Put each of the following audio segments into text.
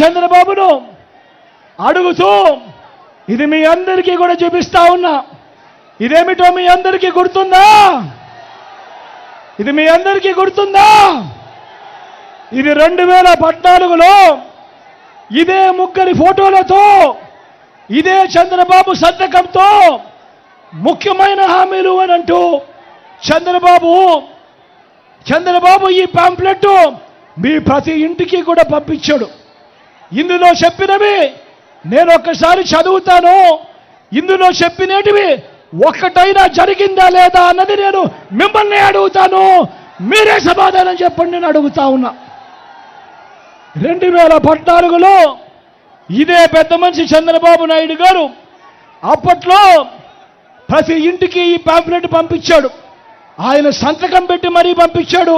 చంద్రబాబును అడుగుతూ ఇది మీ అందరికీ కూడా చూపిస్తా ఉన్నా. ఇదేమిటో మీ అందరికీ గుర్తుందా? ఇది మీ అందరికీ గుర్తుందా? ఇది రెండు వేల పద్నాలుగులో ఇదే ముగ్గురి ఫోటోలతో ఇదే చంద్రబాబు సంతకంతో ముఖ్యమైన హామీలు అని అంటూ చంద్రబాబు చంద్రబాబు ఈ పాంప్లెట్ మీ ప్రతి ఇంటికి కూడా పంపించాడు. ఇందులో చెప్పినవి నేను ఒక్కసారి చదువుతాను. ఇందులో చెప్పినటివి ఒక్కటైనా జరిగిందా లేదా అన్నది నేను మిమ్మల్ని అడుగుతాను. మీరే సమాధానం చెప్పండి నేను అడుగుతా ఉన్నా. రెండు వేల పద్నాలుగులో ఇదే పెద్ద మనిషి చంద్రబాబు నాయుడు గారు అప్పట్లో ప్రతి ఇంటికి ఈ పాంప్లెట్ పంపించాడు. ఆయన సంతకం పెట్టి మరీ పంపించాడు.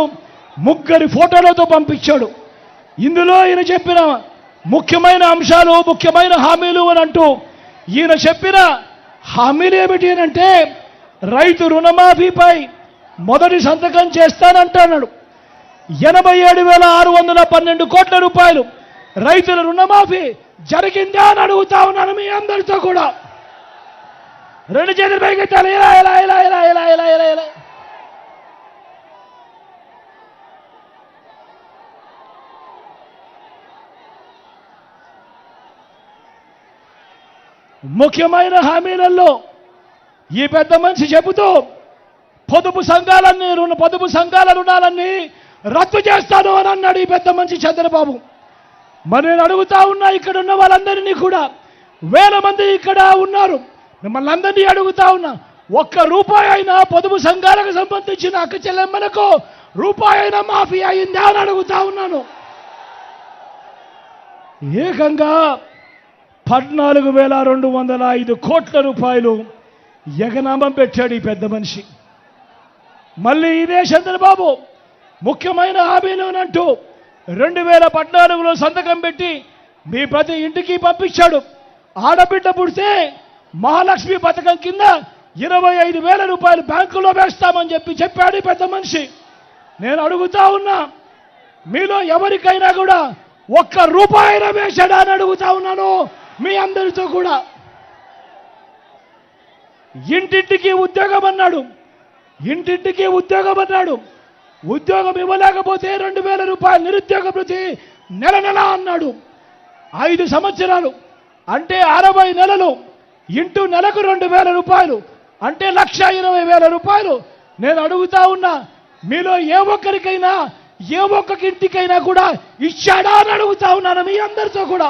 ముగ్గురి ఫోటోలతో పంపించాడు. ఇందులో ఈయన చెప్పిన ముఖ్యమైన అంశాలు ముఖ్యమైన హామీలు అని అంటూ ఈయన చెప్పిన హామీలు ఏమిటి అని అంటే రైతు రుణమాఫీపై మొదటి సంతకం చేస్తానంటున్నాడు. ఎనభై ఏడు వేల ఆరు వందల పన్నెండు కోట్ల రూపాయలు రైతుల రుణమాఫీ జరిగిందా అని అడుగుతా ఉన్నాను మీ అందరితో కూడా. రెండు చేతులు పైకెత్తాలి. ఇలా ఇలా ఇలా ఇలా ఇలా ఇలా ఇలా ఇలా ముఖ్యమైన హామీలలో ఈ పెద్ద మనిషి చెబుతూ పొదుపు సంఘాలన్నీ రుణ పొదుపు సంఘాల రుణాలన్నీ రద్దు చేస్తాను అని అన్నాడు ఈ పెద్ద మనిషి చంద్రబాబు. మరి నేను అడుగుతా ఉన్నా ఇక్కడ ఉన్న వాళ్ళందరినీ కూడా. వేల మంది ఇక్కడ ఉన్నారు. మిమ్మల్ని అందరినీ అడుగుతా ఉన్నా ఒక్క రూపాయి అయినా పొదుపు సంఘాలకు సంబంధించిన అక్క చెల్లెమ్మలకు రూపాయి అయినా మాఫీ అయిందా అని అడుగుతా ఉన్నాను. ఏకంగా పద్నాలుగు వేల రెండు వందల ఐదు కోట్ల రూపాయలు ఎగనామం పెట్టాడు ఈ పెద్ద మనిషి. మళ్ళీ ఇదే చంద్రబాబు ముఖ్యమైన హామీలోనంటూ రెండు వేల పద్నాలుగులో సంతకం పెట్టి మీ ప్రతి ఇంటికి పంపించాడు. ఆడబిడ్డ పుడితే మహాలక్ష్మి పథకం కింద ఇరవై ఐదు వేల రూపాయలు బ్యాంకులో వేస్తామని చెప్పి చెప్పాడు పెద్ద మనిషి. నేను అడుగుతా ఉన్నా మీలో ఎవరికైనా కూడా ఒక్క రూపాయినా వేశాడా అని అడుగుతా ఉన్నాను. మీ అందరితో కూడా ఇంటింటికి ఉద్యోగం అన్నాడు. ఇంటింటికి ఉద్యోగం అన్నాడు. ఉద్యోగం ఇవ్వలేకపోతే రెండు వేల రూపాయలు నిరుద్యోగ ప్రతి నెల నెల అన్నాడు. ఐదు సంవత్సరాలు అంటే అరవై నెలలు ఇంటూ నెలకు రెండు వేల రూపాయలు అంటే లక్ష ఇరవై వేల రూపాయలు. నేను అడుగుతా ఉన్నా మీలో ఏ ఒక్కరికైనా ఏ ఒక్కరికి ఇంటికైనా కూడా ఇచ్చాడా అని అడుగుతా ఉన్నాను మీ అందరితో కూడా.